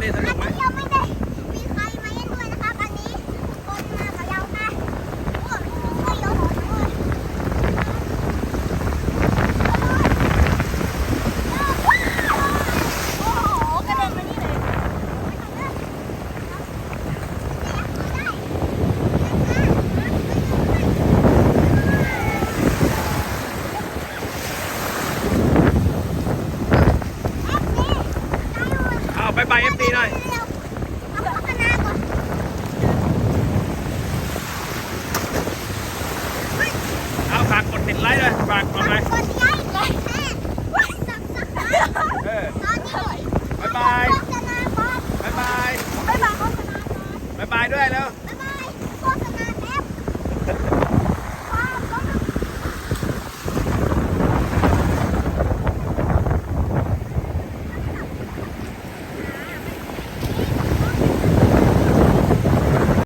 பேசணும் บายเอฟซีหน่อยเอาฝากกดติดไลค์ด้วยฝากกดไลค์เออบ๊ายบายบ๊ายบายบ๊ายบายด้วยแล้ว